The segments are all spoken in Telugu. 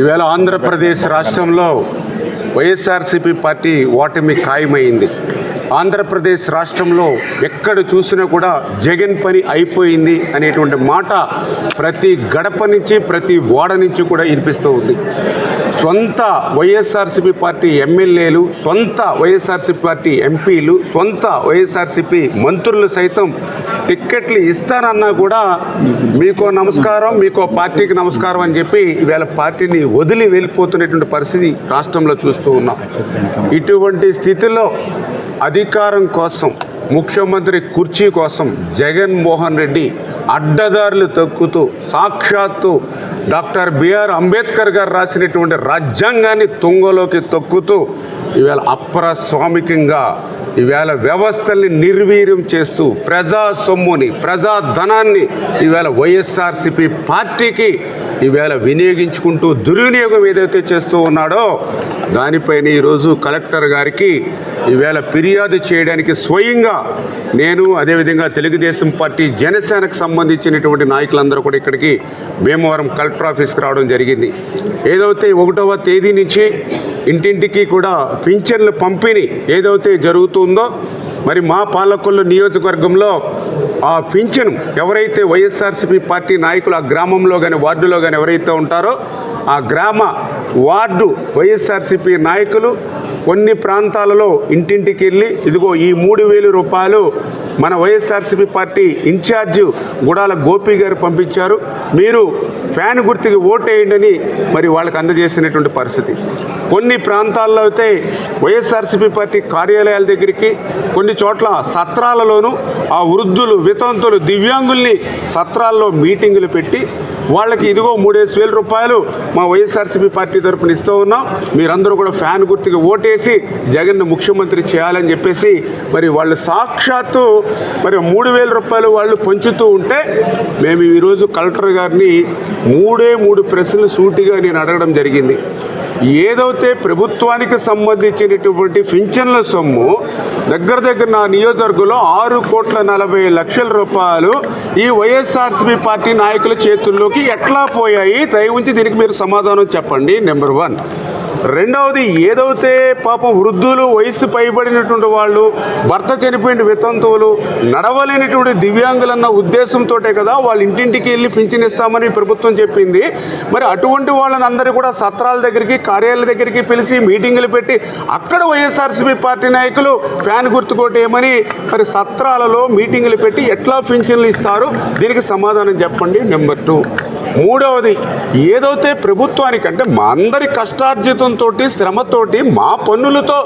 ఈవేళ ఆంధ్రప్రదేశ్ రాష్ట్రంలో వైఎస్ఆర్సీపీ పార్టీ ఓటమి ఖాయమైంది. ఆంధ్రప్రదేశ్ రాష్ట్రంలో ఎక్కడ చూసినా కూడా జగన్ పని అయిపోయింది అనేటువంటి మాట ప్రతి గడప నుంచి ప్రతి ఓడ నుంచి కూడా వినిపిస్తూ ఉంది. సొంత వైఎస్ఆర్సీపీ పార్టీ ఎమ్మెల్యేలు సొంత వైఎస్ఆర్సీపీ పార్టీ ఎంపీలు సొంత వైఎస్ఆర్సీపీ మంత్రులు సైతం టిక్కెట్లు ఇస్తానన్నా కూడా మీకో నమస్కారం మీకో పార్టీకి నమస్కారం అని చెప్పి ఈవేళ పార్టీని వదిలి వెళ్ళిపోతున్నటువంటి పరిస్థితి రాష్ట్రంలో చూస్తూ ఉన్నాం. ఇటువంటి స్థితిలో అధికారం కోసం ముఖ్యమంత్రి కుర్చీ కోసం జగన్మోహన్ రెడ్డి అడ్డదారులు తొక్కుతూ సాక్షాత్తు డాక్టర్ బిఆర్ అంబేద్కర్ గారు రాసినటువంటి రాజ్యాంగాన్ని తుంగలోకి తొక్కుతూ ఈవేళ అప్రస్వామికంగా ఈవేళ వ్యవస్థల్ని నిర్వీర్యం చేస్తూ ప్రజా సొమ్ముని ప్రజా ధనాన్ని ఈవేళ వైఎస్ఆర్సిపి పార్టీకి ఈవేళ వినియోగించుకుంటూ దుర్వినియోగం ఏదైతే చేస్తూ ఉన్నాడో దానిపైన ఈరోజు కలెక్టర్ గారికి ఈవేళ ఫిర్యాదు చేయడానికి స్వయంగా నేను అదేవిధంగా తెలుగుదేశం పార్టీ జనసేనకు సంబంధించినటువంటి నాయకులందరూ కూడా ఇక్కడికి భీమవరం కలెక్టర్ ఆఫీస్కి రావడం జరిగింది. ఏదైతే ఒకటవ తేదీ నుంచి ఇంటింటికి కూడా పింఛన్లు పంపిణీ ఏదైతే జరుగుతుందో మరి మా పాలకొల్లు నియోజకవర్గంలో ఆ పింఛను ఎవరైతే వైఎస్ఆర్సీపీ పార్టీ నాయకులు ఆ గ్రామంలో కానీ వార్డులో కానీ ఎవరైతే ఉంటారో ఆ గ్రామ వార్డు వైఎస్ఆర్సీపీ నాయకులు కొన్ని ప్రాంతాలలో ఇంటింటికి వెళ్ళి ఇదిగో ఈ మూడు వేలు రూపాయలు మన వైఎస్ఆర్సీపీ పార్టీ ఇన్ఛార్జ్ గుడాల గోపి గారు పంపించారు. మీరు ఫ్యాన్ గుర్తుకి ఓటేయండి అని మరి వాళ్ళకి అందజేసినటువంటి పరిస్థితి. కొన్ని ప్రాంతాల్లో అయితే వైఎస్ఆర్సీపీ పార్టీ కార్యాలయాల దగ్గరికి కొన్ని చోట్ల సత్రాలలోనూ ఆ వృద్ధులు వితంతులు దివ్యాంగుల్ని సత్రాల్లో మీటింగులు పెట్టి వాళ్ళకి ఇదిగో మూడేసి వేల రూపాయలు మా వైఎస్ఆర్సీపీ పార్టీ తరపున ఇస్తూ ఉన్నాం. మీరందరూ కూడా ఫ్యాన్ గుర్తుకి ఓటేసి జగన్ను ముఖ్యమంత్రి చేయాలని చెప్పేసి మరి వాళ్ళు సాక్షాత్తు మరి మూడు వేల రూపాయలు వాళ్ళు పంచుతూ ఉంటే మేము ఈరోజు కలెక్టర్ గారిని మూడే మూడు ప్రశ్నలు సూటిగా నేను అడగడం జరిగింది. ఏదైతే ప్రభుత్వానికి సంబంధించినటువంటి పింఛన్ల సొమ్ము దగ్గర దగ్గర నా నియోజకవర్గంలో ఆరు కోట్ల నలభై లక్షల రూపాయలు ఈ వైఎస్ఆర్సీపీ పార్టీ నాయకుల చేతుల్లోకి ఎట్లా పోయాయి? దయ ఉంచి దీనికి మీరు సమాధానం చెప్పండి. నెంబర్ వన్ రెండవది ఏదైతే పాపం వృద్ధులు వయసు పైబడినటువంటి వాళ్ళు భర్త చనిపోయిన వితంతువులు నడవలేనటువంటి దివ్యాంగులన్న ఉద్దేశంతో కదా వాళ్ళు ఇంటింటికి వెళ్ళి పింఛన్ ఇస్తామని ప్రభుత్వం చెప్పింది. మరి అటువంటి వాళ్ళని అందరూ కూడా సత్రాల దగ్గరికి కార్యాలయ దగ్గరికి పిలిచి మీటింగులు పెట్టి అక్కడ వైఎస్ఆర్సీపీ పార్టీ నాయకులు ఫ్యాన్ గుర్తుకోటేమని మరి సత్రాలలో మీటింగులు పెట్టి ఎట్లా పింఛన్లు ఇస్తారు? దీనికి సమాధానం చెప్పండి. Number two. మూడవది ఏదైతే ప్రభుత్వానికి అంటే మా అందరి కష్టార్జితంతో శ్రమతోటి మా పన్నులతో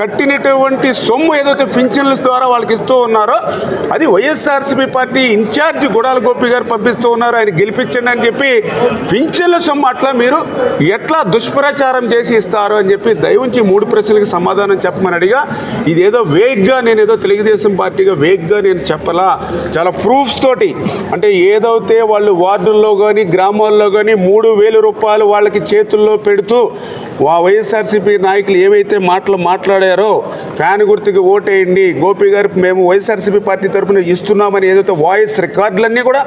కట్టినటువంటి సొమ్ము ఏదైతే పింఛన్ల ద్వారా వాళ్ళకి ఇస్తూ ఉన్నారో అది వైఎస్ఆర్సీపీ పార్టీ ఇన్ఛార్జ్ గుడాల గోపి గారు పంపిస్తూ ఉన్నారు. ఆయన గెలిపించండి అని చెప్పి పింఛన్ల సొమ్ము అట్లా మీరు ఎట్లా దుష్ప్రచారం చేసి ఇస్తారు అని చెప్పి దయవుంచి మూడు ప్రశ్నలకు సమాధానం చెప్పమని అడిగా. ఇదేదో వేగ్గా నేను ఏదో తెలుగుదేశం పార్టీగా వేగ్గా నేను చెప్పలా. చాలా ప్రూఫ్స్ తోటి అంటే ఏదైతే వాళ్ళు వార్డుల్లో కానీ గ్రామాల్లో కానీ మూడు వేల రూపాయలు వాళ్ళకి చేతుల్లో పెడుతూ వా వైఎస్ఆర్సీపీ నాయకులు ఏవైతే మాటలు మాట్లాడారో ఫ్యాన్ గుర్తుకి ఓటేయండి. గోపి గారు మేము వైఎస్ఆర్సీపీ పార్టీ తరఫున ఇస్తున్నామని ఏదైతే వాయిస్ రికార్డులన్నీ కూడా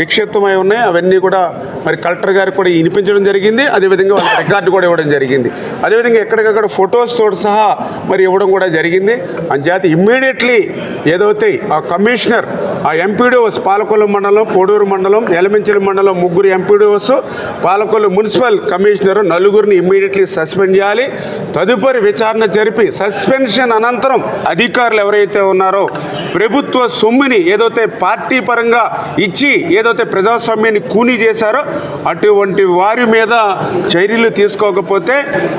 నిక్షిప్తమై ఉన్నాయి అవన్నీ కూడా మరి కలెక్టర్ గారికి కూడా వినిపించడం జరిగింది. అదేవిధంగా వాళ్ళ రికార్డు కూడా ఇవ్వడం జరిగింది. అదేవిధంగా ఎక్కడికక్కడ ఫొటోస్తో సహా మరి ఇవ్వడం కూడా జరిగింది. అంచేత ఇమ్మీడియట్లీ ఏదైతే ఆ కమిషనర్ ఆ ఎంపీడీఓస్ పాలకొల్లు మండలం పొడూరు మండలం ఎలమంచిలి మండలం ముగ్గురు ఎంపీడీఓస్ పాలకొల్లు మున్సిపల్ కమిషనర్ నలుగురిని ఇమ్మీడియట్లీ సస్పెండ్ చేయాలి. తదుపరి విచారణ జరిపి సస్పెన్షన్ అనంతరం అధికారులు ఎవరైతే ఉన్నారో ప్రభుత్వ సొమ్ముని ఏదైతే పార్టీ పరంగా ఇచ్చి ఏదైతే ప్రజాస్వామ్యాన్ని కూనీ చేశారో అటువంటి వారి మీద చర్యలు తీసుకోకపోతే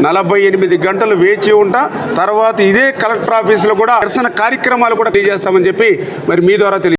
నలభై ఎనిమిది గంటలు వేచి ఉంటా. తర్వాత ఇదే కలెక్టర్ ఆఫీసులో కూడా దర్శన కార్యక్రమాలు కూడా తెలియజేస్తామని చెప్పి మరి మీ ద్వారా తెలియ